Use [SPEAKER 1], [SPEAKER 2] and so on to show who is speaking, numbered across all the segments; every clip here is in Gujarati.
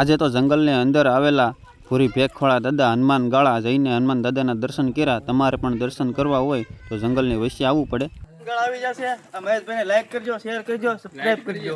[SPEAKER 1] આજે તો જંગલની અંદર આવેલા ભૂરી ભેખોળા દાદા હનુમાન ગાળા જઈને હનુમાન દાદાના દર્શન કર્યા. તમારે પણ દર્શન કરવા હોય તો જંગલની વચ્ચે આવવું પડે.
[SPEAKER 2] આવી જશે. આ મહેશભાઈને લાઈક કરજો શેર કરજો સબસ્ક્રાઇબ કરજો.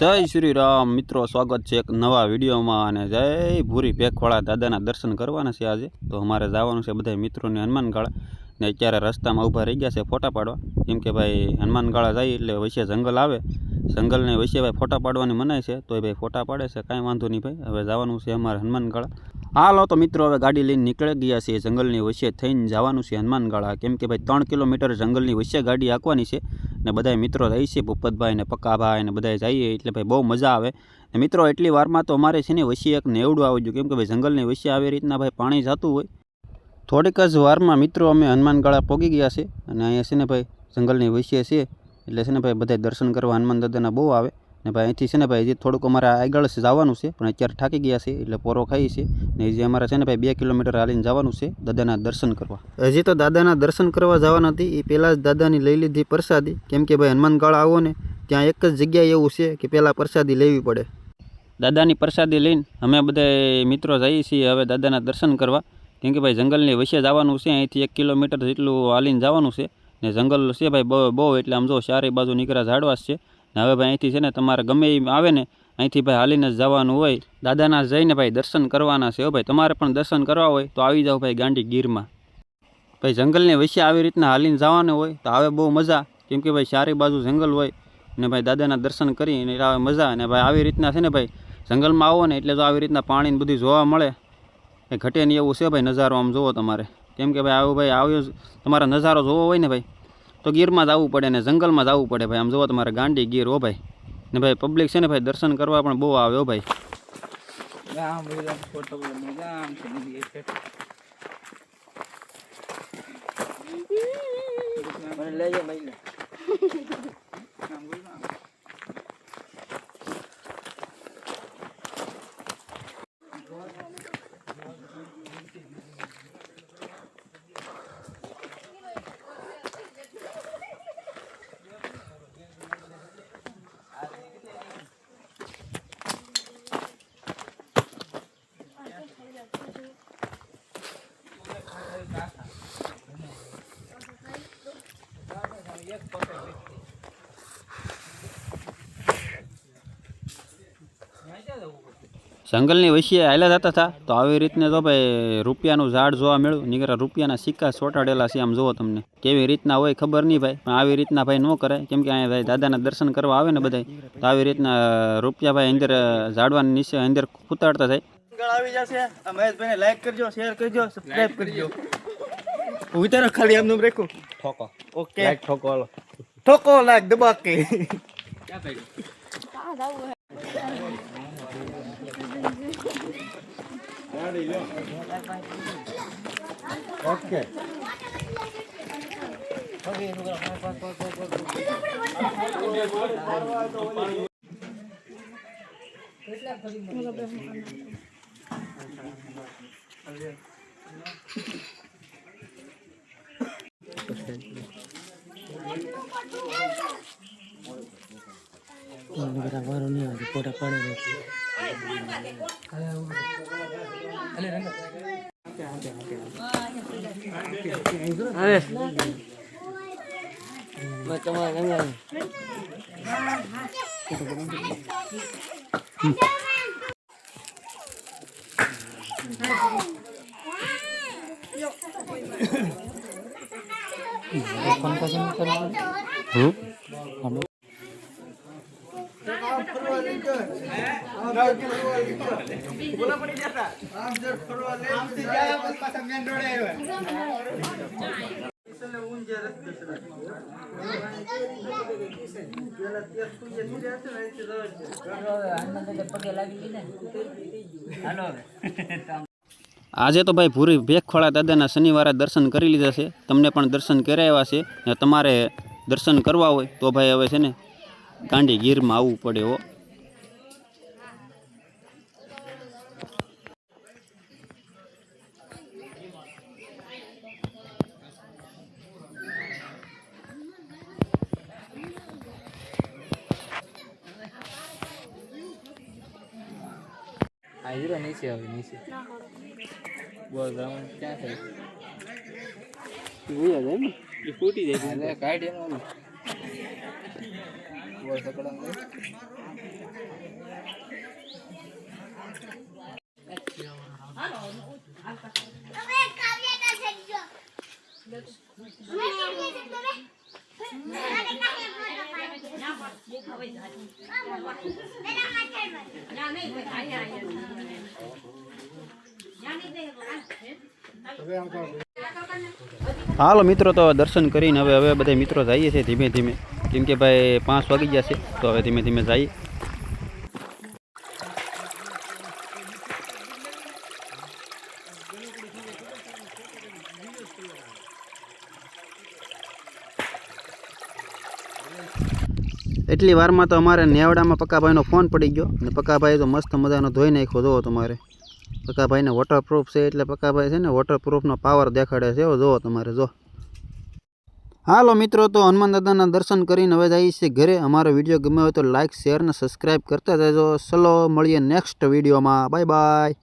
[SPEAKER 1] જય શ્રી રામ. મિત્રો સ્વાગત છે એક નવા વિડીયોમાં અને જય ભૂરી ભેખવાળા દાદાના દર્શન કરવાના છે આજે. તો અમારે જવાનું છે બધા મિત્રોને હનુમાન ગાળા. ને અત્યારે રસ્તામાં ઊભા રહી ગયા છે ફોટા પાડવા. કેમ કે ભાઈ હનુમાન ગાળા જાય એટલે વચ્ચે જંગલ આવે. જંગલને વચ્ચે ભાઈ ફોટા પાડવાની મનાય છે, તોય ભાઈ ફોટા પાડે છે, કાંઈ વાંધો નહીં ભાઈ. હવે જવાનું છે અમારે હનુમાન ગાળા હાલો તો મિત્રો, હવે ગાડી લઈને નીકળી ગયા છે જંગલની વચ્ચે થઈને જવાનું છે હનુમાનગાળા કેમ કે ભાઈ ત્રણ કિલોમીટર જંગલની વચ્ચે ગાડી આંકવાની છે ને બધા મિત્રો રહી છે, ભૂપતભાઈ ને પક્કાભાઈ ને બધા જઈએ એટલે ભાઈ બહુ મજા આવે. ને મિત્રો, એટલી વારમાં તો અમારે છે ને વચ્ચે એક નેવડું આવી ગયું કેમ કે ભાઈ જંગલની વચ્ચે આવી રીતના ભાઈ પાણી જતું હોય. થોડીક જ વારમાં મિત્રો અમે હનુમાનગાળા પોગી ગયા છે અને અહીંયા છે ને ભાઈ જંગલની વચ્ચે છે એટલે છે ને ભાઈ બધા દર્શન કરવા હનુમાન દાદાના બહુ આવે. ને ભાઈ અહીંથી છે ને ભાઈ હજી થોડુંક અમારે આગળ જવાનું છે પણ અત્યારે થાકી ગયા છે એટલે પોરો ખાઈ છે. ને હજી અમારે છે ને ભાઈ બે કિલોમીટર હાલીને જવાનું છે દાદાના દર્શન કરવા. હજી તો દાદાના દર્શન કરવા જવાના હતી એ પહેલાં જ દાદાની લઈ લીધી પ્રસાદી. કેમ કે ભાઈ હનુમાનગાળ આવો ને ત્યાં એક જ જગ્યાએ એવું છે કે પહેલાં પ્રસાદી લેવી પડે. દાદાની પ્રસાદી લઈને અમે બધા મિત્રો જઈએ છીએ હવે દાદાના દર્શન કરવા. કેમ કે ભાઈ જંગલની વચ્ચે જવાનું છે અહીંથી એક કિલોમીટર જેટલું હાલીને જવાનું છે. ને જંગલ છે ભાઈ, બહુ બહુ એટલે આમ જો ચારે બાજુ નીકળ્યા ઝાડવાસ છે. ને હવે ભાઈ અહીંથી છે ને તમારે ગમે એ આવે ને, અહીંથી ભાઈ હાલીને જ જવાનું હોય. દાદાના જઈને ભાઈ દર્શન કરવાના છે ભાઈ. તમારે પણ દર્શન કરવા હોય તો આવી જાઓ ભાઈ ગાંડી ગીરમાં. ભાઈ જંગલને વચ્ચે આવી રીતના હાલીને જવાનું હોય તો આવે બહુ મજા. કેમ કે ભાઈ ચારે બાજુ જંગલ હોય ને ભાઈ દાદાના દર્શન કરીને આવે મજા. અને ભાઈ આવી રીતના છે ને ભાઈ જંગલમાં આવો ને એટલે તો આવી રીતના પાણીને બધું જોવા મળે. એ ઘટે નહીં એવું છે ભાઈ નજારો આમ જોવો તમારે. કેમ કે ભાઈ આવું ભાઈ આવ્યો તમારો નજારો જોવો હોય ને ભાઈ તો ગીરમાં જ આવવું પડે ને જંગલમાં જ આવવું પડે ભાઈ. આમ જોવો તમારે ગાંડી ગીર હો ભાઈ. ને ભાઈ પબ્લિક છે ને ભાઈ દર્શન કરવા પણ બહુ આવે હો ભાઈ.
[SPEAKER 2] લઈ બધા
[SPEAKER 1] જંગલની વસીએ હાલ્યા જતા હતા. તો આવી રીતને તો ભાઈ રૂપિયાનું ઝાડ જોવા મળ્યું. નીકળ્યા રૂપિયાના સિક્કા ચોંટાડેલા છે આમ જુઓ તમને. કેવી રીતના હોય ખબર નહીં ભાઈ. પણ આવી રીતના ભાઈ ન કરે. કેમ કે અહીંયા ભાઈ દાદાના દર્શન કરવા આવે ને બધા તો આવી રીતના રૂપિયા ભાઈ અંદર ઝાડવાની નીચે અંદર કૂતાડતા થાય
[SPEAKER 2] આવી જશે. આ મહેશભાઈને લાઈક કરજો શેર કરજો સબસ્ક્રાઇબ કરજો. ઉતારો ખાલી રેખું. ઠોકો. ઓકે. લાઈક ઠોકો હાલો ઠોકો લાઈક દબા કે. ઓકે.
[SPEAKER 1] પડે અરે તમારે રંગાય ફોન પસંદ કરવા હમ આજે તો ભાઈ ભૂરી ભેખવાળા દાદાના શનિવારે દર્શન કરી લીધા છે. તમને પણ દર્શન કરાવ્યા છે. ને તમારે દર્શન કરવા હોય તો ભાઈ હવે છે ને ગાંડી ગીરમાં આવવું પડે હો.
[SPEAKER 3] હીરો નીચે આવે નીચે બોલ રાઉન્ડ ક્યાં થાય
[SPEAKER 1] ભૂયા જાય ને એ ફૂટી જાય
[SPEAKER 3] અરે કાઢી એમ બોલ સકડા
[SPEAKER 1] હાલો મિત્રો, તો દર્શન કરીને હવે હવે બધા મિત્રો જઈએ છીએ ધીમે ધીમે. કેમ કે ભાઈ પાંચ વાગી ગયા છે, તો હવે ધીમે ધીમે જઈએ. એટલી વારમાં તો અમારે નેવડામાં પક્કાભાઈનો ફોન પડી ગયો અને પક્કાભાઈ તો મસ્ત મજાનો ધોઈ નાખ્યો, જોવો તમારે. પક્કાભાઈને વોટરપ્રૂફ છે એટલે પક્કાભાઈ છે ને વોટરપ્રૂફનો પાવર દેખાડે છે. એવો જોવો તમારે, જો. હાલો મિત્રો, તો હનુમાન દાદાના દર્શન કરીને હવે જઈએ છીએ ઘરે. અમારો વીડિયો ગમે હોય તો લાઇક શેર અને સબસ્ક્રાઈબ કરતા જજો. ચલો, મળીએ નેક્સ્ટ વિડીયોમાં. Bye bye